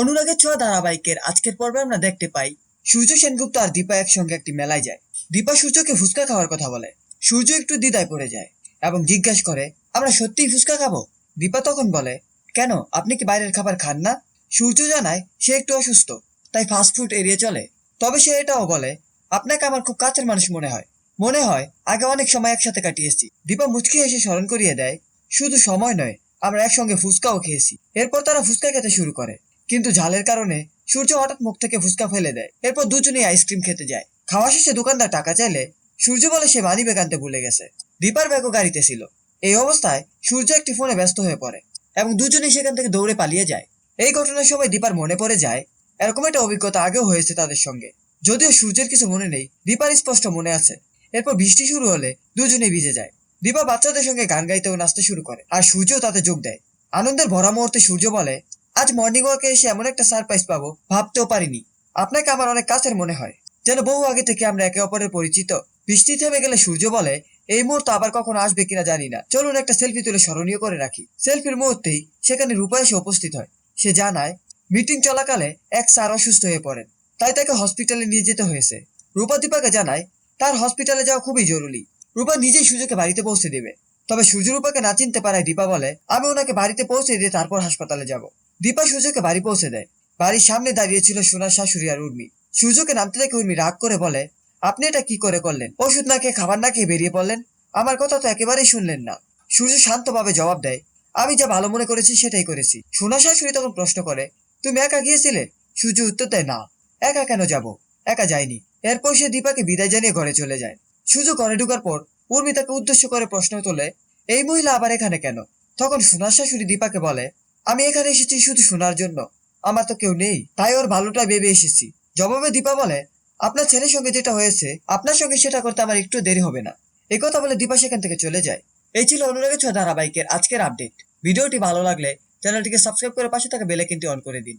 অনুরাগের ছোঁয়া ধারাবাহিকের আজকের পর্বে আমরা দেখতে পাই, সূর্য সেনগুপ্ত আর দীপা একসঙ্গে একটি মেলায় যায়। দীপা সূর্যকে ফুচকা খাওয়ার কথা বলে। সূর্য একটু দ্বিধায় পড়ে যায় এবং জিজ্ঞাসা করে, আমরা সত্যিই ফুচকা খাব? দীপা তখন বলে, কেন, আপনি কি বাইরের খাবার খান না? সূর্য জানায়, সে একটু অসুস্থ, তাই ফাস্টফুড এড়িয়ে চলে। তবে সে এটাও বলে, আপনাকে আমার খুব কাছের মানুষ মনে হয়। মনে হয়, আগে অনেক সময় একসাথে কাটিয়েছি। দীপা মুচকি এসে স্মরণ করিয়ে দেয়, শুধু সময় নয়, আমরা একসঙ্গে ফুচকাও খেয়েছি। এরপর তারা ফুচকা খেতে শুরু করে। কিন্তু ঝালের কারণে সূর্য হঠাৎ মুখ থেকে ফুচকা ফেলে দেয়। এরপর দুজনেই আইসক্রিম খেতে যায়। খাওয়া শেষে দোকানদার টাকা চাইলে সূর্য বলে সে মানি ব্যাগ আনতে ভুলে গেছে। দীপার ব্যাগও গাড়িতে ছিল। এই অবস্থায় সূর্য একটি ফোনে ব্যস্ত হয়ে পড়ে এবং দুজনেই সেখান থেকে দৌড়ে পালিয়ে যায়। এই ঘটনার সময় দীপার মনে পড়ে যায়, এরকম একটা অভিজ্ঞতা আগেও হয়েছে তাদের সঙ্গে। যদিও সূর্যের কিছু মনে নেই দীপার স্পষ্ট মনে আছে। এরপর বৃষ্টি শুরু হলে দুজনেই ভিজে যায়। দীপা বাচ্চাদের সঙ্গে গান গাইতে ও নাচতে শুরু করে, আর সূর্য তাতে যোগ দেয়। আনন্দের ভরা মুহূর্তে সূর্য বলে আজ মর্নিং ওয়াকে এসে এমন একটা সারপ্রাইজ পাবো, ভাবতেও পারিনি। আপনাকে আমার অনেক কাছের মনে হয়। যেন বহু আগে থেকে আমরা একে অপরের পরিচিত। বৃষ্টি থেমে গেলে সূর্য বলে, এই মুহূর্ত আবার কখনো আসবে কিনা জানি না। চলুন একটা সেলফি তুলে স্মরণীয় করে রাখি। সেলফির মুহূর্তেই সেখানে রূপা এসে উপস্থিত হয়। সে জানায় মিটিং চলাকালে এক স্যার অসুস্থ হয়ে পড়েন। তাই তাকে হসপিটালে নিয়ে যেতে হয়েছে। রূপা দীপাকে জানায়, তার হসপিটালে যাওয়া খুবই জরুরি। রূপা নিজেই সূর্যকে বাড়িতে পৌঁছে দেবে। তবে সূর্য রূপাকে না চিনতে পারায় দীপা বলে, আমি ওনাকে বাড়িতে পৌঁছে দিয়ে তারপর হাসপাতালে যাব। দীপা সূর্যকে বাড়ি পৌঁছে দেয়। বাড়ির সামনে দাঁড়িয়ে ছিল সোনার শাশুড়ি আর উর্মি। সূর্যকে নামতে দেখে উর্মি রাগ করে বলে, আপনি এটা কি করে করলেন? ওষুধ না খেয়ে খাবার না খেয়ে বেরিয়ে পড়লেন? আমার কথা তো একেবারেই শুনলেন না। সূর্য শান্তভাবে জবাব দেয়, আমি যা ভালো মনে করেছি সেটাই করেছি। সোনা শাশুড়ি তখন প্রশ্ন করে, তুমি একা গিয়েছিলে? সূর্য উত্তর দেয়, না, একা কেন যাব? একা যাইনি। এরপর সে দীপাকে বিদায় জানিয়ে ঘরে চলে যায়। সূর্য ঘরে ঢোকার পর উর্মি তাকে উদ্দেশ্য করে প্রশ্ন তোলে, এই মহিলা আবার এখানে কেন? তখন সোনার শাশুড়ি দীপাকে বলে আমি এখানে এসেছি শুধু শোনার জন্য। আমার তো কেউ নেই, তাই ওর ভালোটা ভেবে এসেছি। জবাবে দীপা বলে, আপনার ছেলের সঙ্গে যেটা হয়েছে, আপনার সঙ্গে সেটা করতে আমার একটু দেরি হবে না। এ কথা বলে দীপা সেখান থেকে চলে যায়। এই ছিল অনুরাগের ছোঁয়া ধারাবাহিকের আজকের আপডেট। ভিডিওটি ভালো লাগলে চ্যানেলটিকে সাবস্ক্রাইব করে পাশে থাকা কিন্তু অন করে দিন।